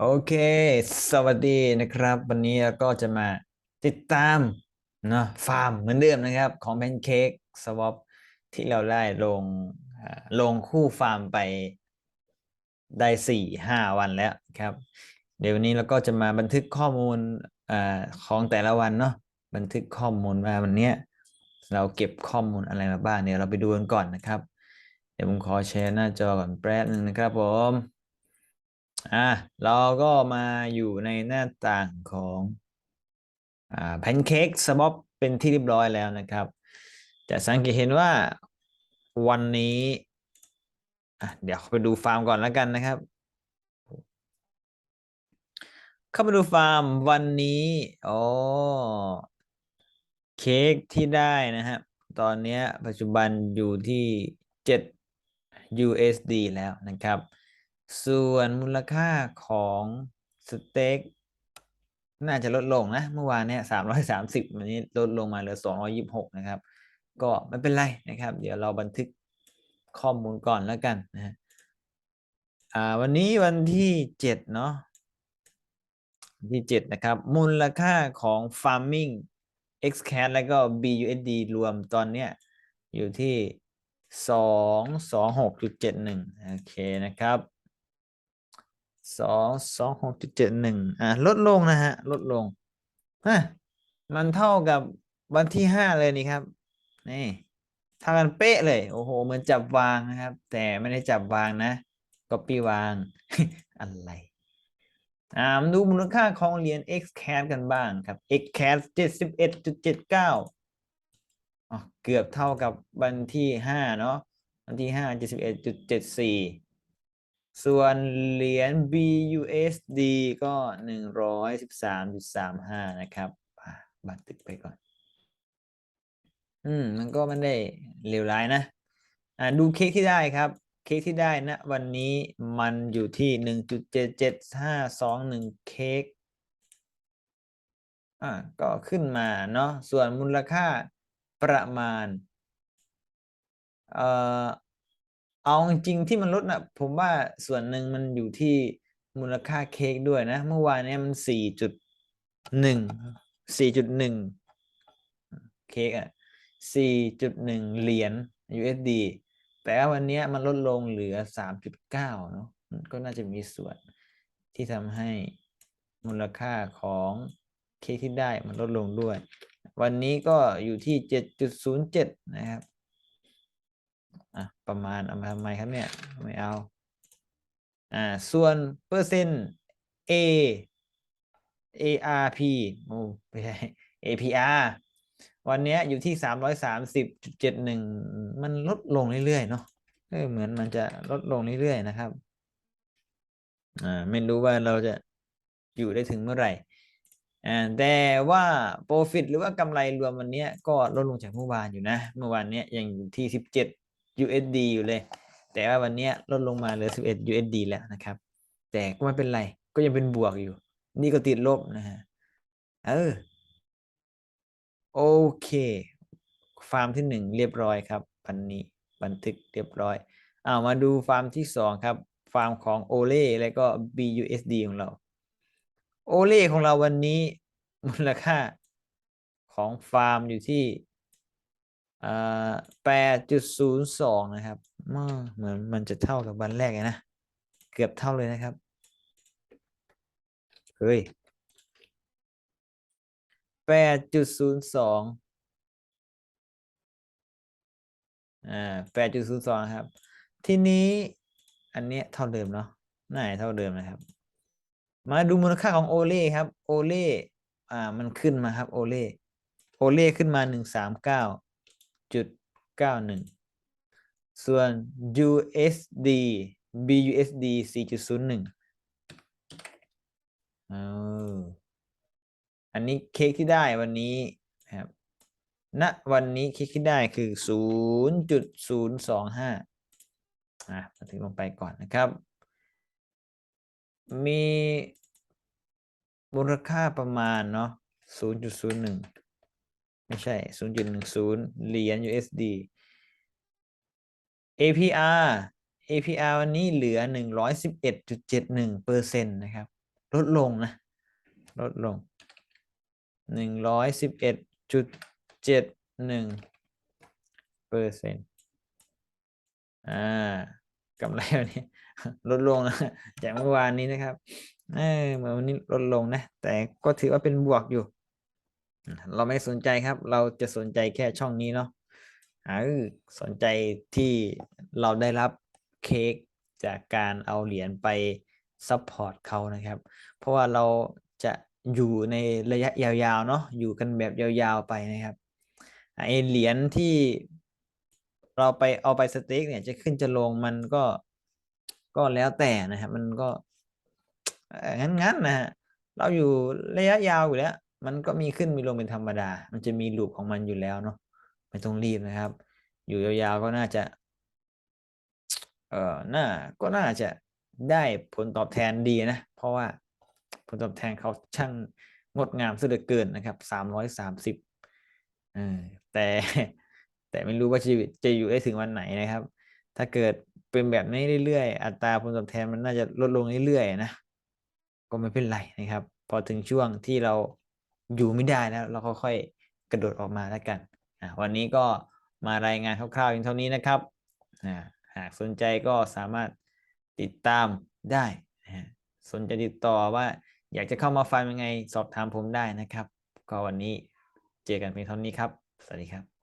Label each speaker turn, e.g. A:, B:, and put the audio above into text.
A: โอเค สวัสดีนะครับ วันนี้เราก็จะมาติดตามเนาะฟาร์มเหมือนเดิมนะครับ ของแพนเค้กสวอปที่เราได้ลงลงคู่ฟาร์มไปได้สี่ห้าวันแล้วครับ เดี๋ยววันนี้เราก็จะมาบันทึกข้อมูลอ่าของแต่ละวันเนาะบันทึกข้อมูลว่าวันนี้เราเก็บข้อมูลอะไรมาบ้างเดี๋ยเราไปดูกันก่อนนะครับ เดี๋ยวผมขอแชร์หน้าจอก่อนแป๊บนึงนะครับผม อะเราก็มาอยู่ในหน้าต่างของอ่าแพนเค้กสบ๊อบเป็นที่เรียบร้อยแล้วนะครับ จะสังเกตเห็นว่าวันนี้อะเดี๋ยวไปดูฟาร์มก่อนแล้วกันนะครับ เข้ามาดูฟาร์มวันนี้อ๋อเค้กที่ได้นะครับ ตอนนี้ปัจจุบันอยู่ที่ 7 USD แล้วนะครับ ส่วนมูลค่าของสเต็กน่าจะลดลงนะ เมื่อวานเนี่ยสามร้อยสามสิบวันนี้ลดลงมาเหลือสองร้อยิบหกนะครับ ก็ไม่เป็นไรนะครับ เดี๋ยวเราบันทึกข้อมูลก่อนแล้วกันนะฮะอ่าวันนี้วันที่เจ็ดเนาะที่เจ็ดนะครับ มูลค่าของ farming xcat แล้วก็ BUSD รวมตอนเนี้ยอยู่ที่สองสองหกจุดเจ็ดหนึ่งโอเคนะครับ สองสองหกจุดเจ็ดหนึ่งอ่าลดลงนะฮะ ลดลงฮะมันเท่ากับวันที่ห้าเลยนี่ครับ นี่เท่ากันเป๊ะเลย โอ้โห เหมือนจับวางนะครับ แต่ไม่ได้จับวางนะก็ปีวาง อะไรอ่ามาดูมูลค่าของเหรียญ XCAT กันบ้างครับ XCAT เจ็ดสิบเอ็ดจุดเจ็ดเก้าอ๋อเกือบเท่ากับวันที่ห้าเนาะวันที่ห้าเจ็ด ส่วนเหรียญ BUSD ก็หนึ่งร้อยสิบสามจุดสามห้านะครับ บันทึกไปก่อน อืม มันก็ไม่ได้เลวร้ายนะ อ่า ดูเค้กที่ได้ครับ เค้กที่ได้นะวันนี้มันอยู่ที่หนึ่งจุดเจ็ดเจ็ดห้าสองหนึ่งเค้ก อ่า ก็ขึ้นมาเนาะ ส่วนมูลค่าประมาณ เอ่อ เอาจริงๆที่มันลดนะผมว่าส่วนหนึ่งมันอยู่ที่มูลค่าเค้กด้วยนะ เมื่อวานเนี้ยมันสี่จุดหนึ่งสี่จุดหนึ่งเค้กอะสี่จุดหนึ่งเหรียญ USD แต่วันนี้มันลดลงเหลือสามจุดเก้าเนาะก็น่าจะมีส่วนที่ทำให้มูลค่าของเค้กที่ได้มันลดลงด้วย วันนี้ก็อยู่ที่เจ็ดจุดศูนย์เจ็ดนะครับ อะประมาณเอามาทำไมครับเนี่ยไม่เอาอ่าส่วนเปอร์เซ็นต์ A ARP โอ้ไม่ใช่ APR วันเนี้ยอยู่ที่สามร้อยสามสิบจุดเจ็ดหนึ่งมันลดลงเรื่อยๆเนาะเออเหมือนมันจะลดลงเรื่อยๆนะครับอ่าไม่รู้ว่าเราจะอยู่ได้ถึงเมื่อไหร่อ่าแต่ว่า profit หรือว่ากำไรรวมวันเนี้ยก็ลดลงจากเมื่อวานอยู่นะ เมื่อวานเนี้ยยังอยู่ที่สิบเจ็ด USD อยู่เลย แต่ว่าวันนี้ลดลงมาเหลือ 11 USD แล้วนะครับ แต่ก็ไม่เป็นไร ก็ยังเป็นบวกอยู่ นี่ก็ติดลบนะฮะ เออ โอเค ฟาร์มที่หนึ่งเรียบร้อยครับวันนี้บันทึกเรียบร้อยเอามาดูฟาร์มที่สองครับ ฟาร์มของโอเล่แล้วก็ BUSD ของเรา โอเล่ของเราวันนี้มูลค่าของฟาร์มอยู่ที่ แปดจุดศูนย์สองนะครับเหมือนมันจะเท่ากับวันแรกเลยนะ เกือบเท่าเลยนะครับ เฮ้ยแปดจุดศูนย์สองอ่าแปดจุดศูนย์สองครับ ทีนี้อันเนี้ยเท่าเดิมเนาะน่าเท่าเดิมนะครับ มาดูมูลค่าของโอเล่ครับ โอเล่ อ่า มันขึ้นมาครับ โอเล่ โอเล่ขึ้นมาหนึ่งสามเก้า 4.91 ส่วน USD BUSD 4.01ออันนี้เค้กที่ได้วันนี้ครับณนะวันนี้เค้กที่ได้คือศูนย์จุดศูนย์สองห้ะถึงลงไปก่อนนะครับ มีมูลค่าประมาณเนาะศูนย์จุดศูนย์หนึ่ง ไม่ใช่ศูนย์จุดหนึ่งศูนย์เหรียญ USD APR APR วันนี้เหลือหนึ่งร้อยสิบเอ็ดจุดเจ็ดหนึ่งเปอร์เซ็นต์นะครับ ลดลงนะ ลดลงหนึ่งร้อยสิบเอ็ดจุดเจ็ดหนึ่งเปอร์เซ็นต์อ่ากำไรวันนี้ลดลงนะจากเมื่อวานนี้นะครับ เออเมื่อวันนี้ลดลงนะ แต่ก็ถือว่าเป็นบวกอยู่ เราไม่สนใจครับ เราจะสนใจแค่ช่องนี้เนาะสนใจที่เราได้รับเค้กจากการเอาเหรียญไปซัพพอร์ตเขานะครับ เพราะว่าเราจะอยู่ในระยะยาวๆเนาะอยู่กันแบบยาวๆไปนะครับไอเหรียญที่เราไปเอาไปสเต็กเนี่ยจะขึ้นจะลงมันก็ก็แล้วแต่นะครับ มันก็งั้นๆนะฮะเราอยู่ระยะยาวอยู่แล้ว มันก็มีขึ้นมีลงเป็นธรรมดา มันจะมีลูปของมันอยู่แล้วเนาะไม่ต้องรีบนะครับ อยู่ยาวๆก็น่าจะ เอ่อน่าก็น่าจะได้ผลตอบแทนดีนะ เพราะว่าผลตอบแทนเขาช่างงดงามซะเหลือเกินนะครับสามร้อยสามสิบแต่แต่ไม่รู้ว่าชีวิตจะอยู่ได้ถึงวันไหนนะครับ ถ้าเกิดเป็นแบบนี้เรื่อยๆ อัตราผลตอบแทนมันน่าจะลดลงเรื่อยๆนะ ก็ไม่เป็นไรนะครับ พอถึงช่วงที่เรา อยู่ไม่ได้แล้วเราก็ค่อยกระโดดออกมาแล้วกันวันนี้ก็มารายงานคร่าวๆอย่างเท่านี้นะครับหากสนใจก็สามารถติดตามได้สนใจติดต่อว่าอยากจะเข้ามาฟังยังไงสอบถามผมได้นะครับ ก็วันนี้เจอกันเพียงเท่านี้ครับ สวัสดีครับ